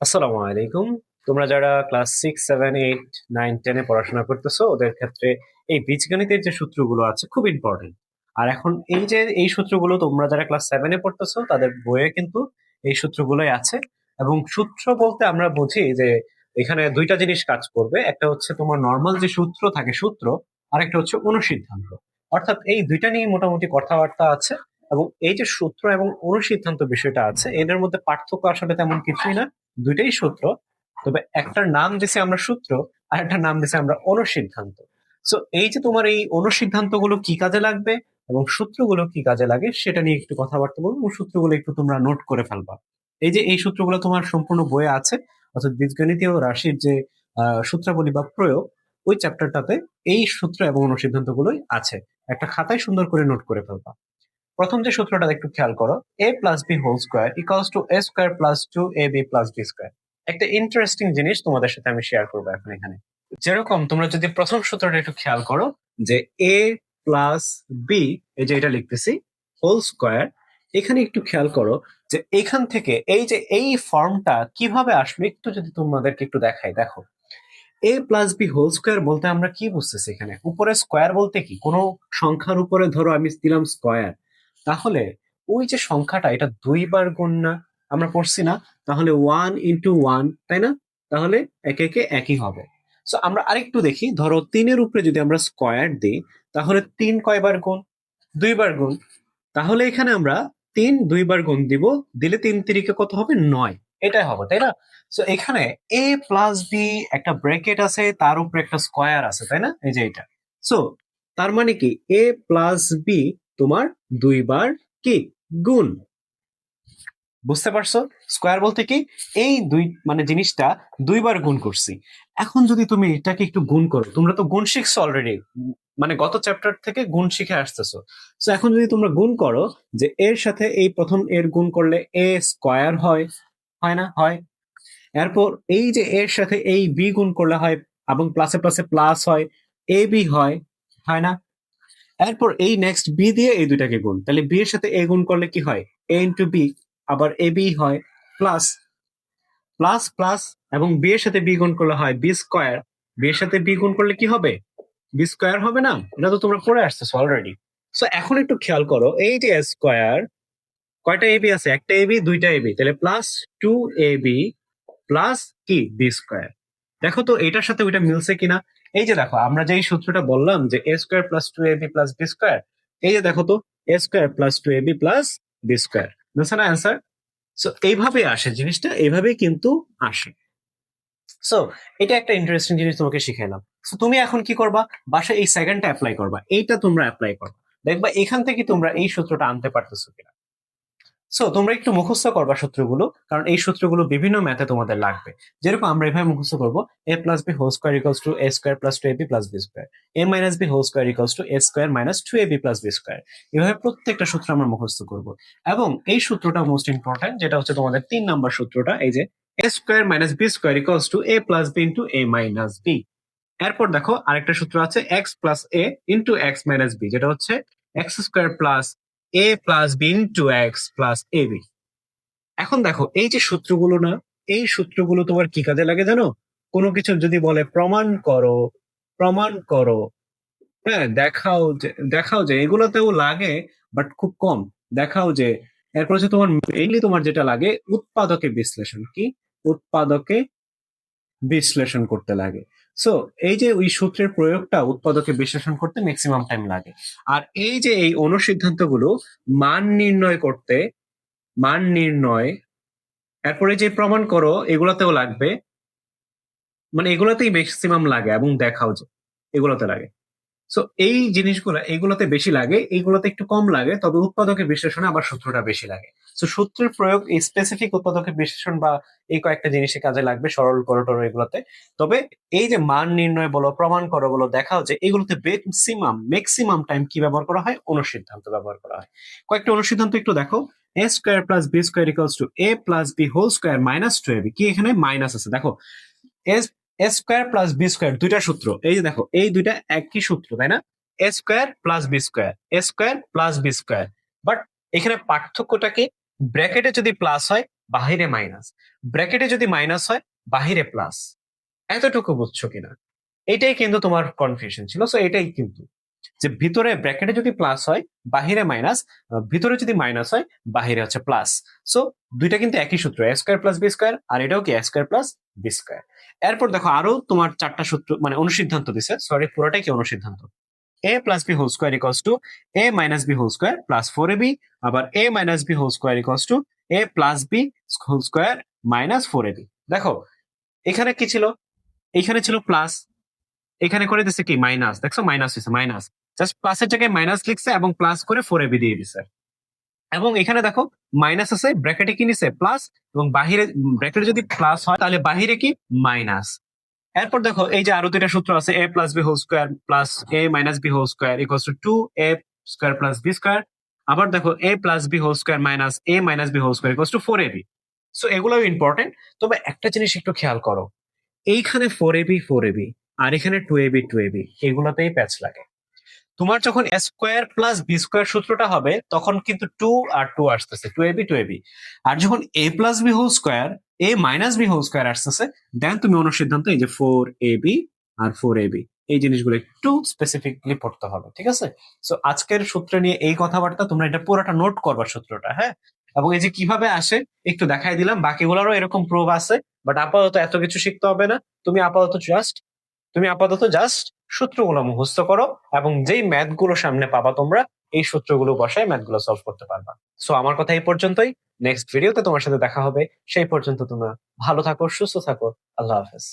আসসালামু আলাইকুম। তোমরা যারা class six seven eight nine টেনে পড়াশোনা করতেছো, ওদের ক্ষেত্রে এই বীজগণিতের যে সূত্রগুলো আছে খুব ইম্পর্টেন্ট আর এখন এই যে এই সূত্রগুলো তোমরা যারা ক্লাস সেভেনে পড়তেছো, তাদের বইয়ে কিন্তু এই সূত্রগুলোই আছে। এবং সূত্র বলতে আমরা বুঝি যে এখানে দুইটা জিনিস কাজ করবে। একটা হচ্ছে তোমার নর্মাল যে সূত্র থাকে সূত্র আর একটা হচ্ছে অনুসিদ্ধান্ত। অর্থাৎ এই দুইটা নিয়ে মোটামুটি কথাবার্তা আছে। এবং এই যে সূত্র এবং অনুসিদ্ধান্ত বিষয়টা আছে, এদের মধ্যে পার্থক্য আসলে তেমন কিছুই না। দুইটাই সূত্র, তবে একটার নাম দিছি আমরা সূত্র, আর একটার নাম দিছি আমরা অনুসিদ্ধান্ত। সো এই যে তোমার এই অনুসিদ্ধান্তগুলো কি কাজে লাগবে এবং সূত্রগুলো কি কাজে লাগে, সেটা নিয়ে একটু কথাবার্তা বলব। সূত্রগুলো একটু তোমরা নোট করে ফেলবা। এই যে এই সূত্রগুলো তোমার সম্পূর্ণ বইয়ে আছে, অর্থাৎ বীজগণিতীয় রাশির যে সূত্রাবলী বা প্রয়োগ, ওই চ্যাপ্টারটাতে এই সূত্র এবং অনুসিদ্ধান্ত গুলোই আছে। একটা খাতায় সুন্দর করে নোট করে ফেলবা। প্রথম যে সূত্রটা একটু খেয়াল করো A plus B whole square equals to A square plus two A B plus B square একটা ইন্টারেস্টিং জিনিস তোমাদের সাথে আমি শেয়ার করব এখন এখানে। যেরকম তোমরা যদি প্রথম সূত্রটা একটু খেয়াল করো, যে এ প্লাস বি এই যে এটা লিখতেছি হোল স্কোয়ার এখানে একটু খেয়াল করো যে এখান থেকে এই যে এই ফর্মটা কীভাবে আসবে, একটু যদি তোমাদেরকে একটু দেখাই, দেখো। A plus B whole square বলতে আমরা কি বুঝতেছি এখানে? উপরে স্কোয়ার বলতে কি? কোনো সংখ্যার উপরে ধরো আমি দিলাম স্কোয়ার তাহলে ওই যে সংখ্যাটা, এটা দুইবার গুণ না, আমরা পড়ছি না, তাহলে ওয়ান ইন্টু ওয়ান তাই না? তাহলে একে একে একই হবে। সো আমরা আরেকটু দেখি, ধরো তিনের উপরে যদি আমরা স্কোয়ার দিই, তাহলে তিন কয়বার গুণ? দুইবার গুণ। তাহলে এখানে আমরা তিন দুইবার গুণ দিব, দিলে তিন তিরিকে কত হবে? নয়। এটাই হবে, তাই না? সো এখানে এ প্লাস বি একটা ব্র্যাকেট আছে, তার উপরে একটা স্কোয়ার আছে, তাই না? এই যে এটা। সো তার মানে কি? এ প্লাস বি তোমার দুইবার কি? গুণ। বুঝতে পারছ? স্কোয়ার বলতে কি, এই দুই মানে জিনিসটা দুইবার গুণ করছি। এখন যদি তুমি এটাকে একটু গুণ করো, তোমরা তো গুণ শিখছো অলরেডি মানে গত চ্যাপ্টার থেকে গুণ শিখে আসতেছো। তো এখন যদি তোমরা গুণ করো, যে এর সাথে এই প্রথম এর গুণ করলে এ স্কোয়ার হয় হয় না? হয়। এরপর এই যে এর সাথে এই বি গুণ করলে হয় এবং প্লাসে প্লাসে প্লাস হয়, এ বি হয় হয় না? এরপর এই নেক্সট বি দিয়ে এই দুইটাকে গুণ। তাহলে বি এর সাথে এ গুণ করলে কি হয়? এ ইন্টু বি আবার এ বি হয় প্লাস প্লাস প্লাস এবং বি এর সাথে বি গুণ করলে হয় বি স্কোয়ার বি এর সাথে বি গুণ করলে কি হবে? বি স্কোয়ার হবে না? এটা তো তোমরা পড়ে আসতেছো অলরেডি সো এখন একটু খেয়াল করো, এই যে স্কোয়ার কয়টা এ বি আছে? একটা এ বি দুইটা এ বি তাহলে plus two A B plus কি? বি স্কোয়ার দেখো তো এটার সাথে ওইটা মিলছে কিনা? এই যে দেখো, আমরা যে সূত্রটা বললাম যে A square plus two A B plus B square এই যে দেখো তো A square plus two A B plus B square বুঝছে না অ্যান্সার সো এইভাবে আসে জিনিসটা, এইভাবেই কিন্তু আসে। সো এটা একটা ইন্টারেস্টিং জিনিস তোমাকে শিখাইলাম। সো তুমি এখন কি করবা? বাসায় এই সেকেন্ডটা অ্যাপ্লাই করবা, এইটা তোমরা অ্যাপ্লাই করবা। দেখবা এখান থেকে তোমরা এই সূত্রটা আনতে পারতেছো কিনা। সো তোমরা একটু মুখস্থ করবা সূত্রগুলো, কারণ এই সূত্রগুলো বিভিন্ন ম্যাথে তোমাদের লাগবে। যেরকম আমরা এভাবে মুখস্থ করব A plus B whole square equals to A square plus two A B plus B square A minus B whole square equals to A square minus two A B plus B square এভাবে প্রত্যেকটা সূত্র আমরা মুখস্থ করব। এবং এই সূত্রটা most important যেটা হচ্ছে তোমাদের তিন নাম্বার সূত্রটা, এই যে A square minus B square equals to A plus B into A minus B এরপর দেখো, আরেকটা সূত্র আছে X plus A into X minus B যেটা হচ্ছে X square plus A plus B into X plus A B এখন দেখো, এই যে সূত্রগুলো না, এই সূত্রগুলো তোমার কি কাজে লাগে জানো? কোনো কিছু যদি বলে প্রমাণ করো প্রমাণ করো হ্যাঁ দেখাও যে দেখাও যে, এগুলোতেও লাগে বাট খুব কম। দেখাও যে, এরপর হচ্ছে তোমার মেইনলি তোমার যেটা লাগে উৎপাদকে বিশ্লেষণ। কি? উৎপাদকে বিশ্লেষণ করতে লাগে। সো এই যে ওই সূত্রের প্রয়োগটা উৎপাদকে বিশ্লেষণ করতে ম্যাক্সিমাম টাইম লাগে। আর এই যে এই অনুসিদ্ধান্তগুলো মান নির্ণয় করতে, মান নির্ণয়, এরপরে যে প্রমাণ করো, এগুলাতেও লাগবে। মানে এগুলাতেই ম্যাক্সিমাম লাগে এবং দেখাও যে, এগুলাতে লাগে। সো এই জিনিসগুলো, এইগুলোতে বেশি লাগে, এইগুলোতে একটু কম লাগে, তবে উৎপাদকের বিশ্লেষণে আবার সূত্রটা বেশি লাগে। সো সূত্রের প্রয়োগ এই স্পেসিফিক উৎপাদকের বিশ্লেষণ বা এই কয়েকটা জিনিসে কাজে লাগবে, সরল করো টরো এগুলোতে। তবে এই যে মান নির্ণয় বলো, প্রমাণ করো বলো, দেখাও যে এগুলোতে ম্যাক্সিমাম ম্যাক্সিমাম টাইম কি ব্যবহার করা হয়? অনুসিদ্ধান্ত ব্যবহার করা হয়। কয়েকটা অনুসিদ্ধান্ত একটু দেখো। A square plus B square equals to A plus B whole square minus two A কি এখানে? মাইনাস আছে। দেখো S square plus B square দুইটা সূত্র। এই যে দেখো, এই দুইটা একই সূত্র, তাই না? Square plus B square square plus B square but এখানে ব্র্যাকেটে যদি প্লাস হয়, বাহিরে মাইনাস ব্র্যাকেটে যদি মাইনাস হয়, বাহিরে প্লাস এতটুকু বুঝছ কিনা? এটাই কিন্তু তোমার কনফিউশন ছিল। সো এটাই কিন্তু যে ভিতরে ব্র্যাকেটে যদি প্লাস হয়, বাহিরে মাইনাস ভিতরে যদি মাইনাস হয়, বাহিরে হচ্ছে প্লাস সো দুইটা কিন্তু একই সূত্র A square plus B square আর এটাও কি এ স্কোয়ার প্লাস বি এরপর দেখো আরও তোমার চারটা সূত্র মানে অনুসিদ্ধান্ত দিছে। সরি পুরোটাই কি অনুসিদ্ধান্ত? A plus B whole square equals to A minus B whole square plus four A B আবার A minus B whole square equals to A plus B whole square minus four A B দেখো, এখানে কি ছিল? এখানে ছিল plus এখানে করে দিচ্ছে কি? মাইনাস দেখছ? মাইনাস হয়েছে মাইনাস জাস্ট প্লাসের জায়গায় মাইনাস লিখছে এবং প্লাস করে ফোর এবি দিয়ে দিছে। এবং এখানে দেখো মাইনাস আছে ব্র্যাকেটে কি নিছে? প্লাস এবং বাহিরে ব্র্যাকেটে যদি প্লাস হয়, তাহলে বাহিরে কি? মাইনাস এরপর দেখো, এই যে আরও দুইটা সূত্র আছে A plus B whole square plus A minus B whole square equals to two A square plus B square আবার দেখো A plus B whole square minus A minus B whole square equals to four AB so এগুলোও important তবে একটা জিনিস একটু খেয়াল করো। এইখানে ফোর এবি ফোর এবি আর এখানে টু এবি টু এবি এগুলোতেই প্যাচ লাগে। তোমার যখন A square plus B square সূত্রটা হবে, তখন কিন্তু টু আর টু আসতেছে টু এবি টু এবি আর যখন A plus B whole square A minus B whole square আসতেছে দেন তুমি অনুসিদ্ধান্ত এই যে ফোর এ বি আর ফোর এ বি এই জিনিসগুলো একটু স্পেসিফিকলি পড়তে হবে, ঠিক আছে? সো আজকের সূত্র নিয়ে এই কথাবার্তা তোমরা এটা পুরোটা নোট করবা সূত্রটা হ্যাঁ? এবং এই যে কীভাবে আসে, একটু দেখাই দিলাম, বাকিগুলোরও এরকম প্রুফ আছে বাট আপাতত এত কিছু শিখতে হবে না। তুমি আপাতত জাস্ট তুমি আপাতত জাস্ট সূত্রগুলো মুখস্থ করো এবং যেই ম্যাথগুলো সামনে পাবা তোমরা, এই সূত্রগুলো বসায় ম্যাথগুলো সলভ করতে পারবা। সো আমার কথা এই পর্যন্তই। নেক্সট ভিডিওতে তোমার সাথে দেখা হবে। সেই পর্যন্ত তোমরা ভালো থাকো, সুস্থ থাকো। আল্লাহ হাফেজ।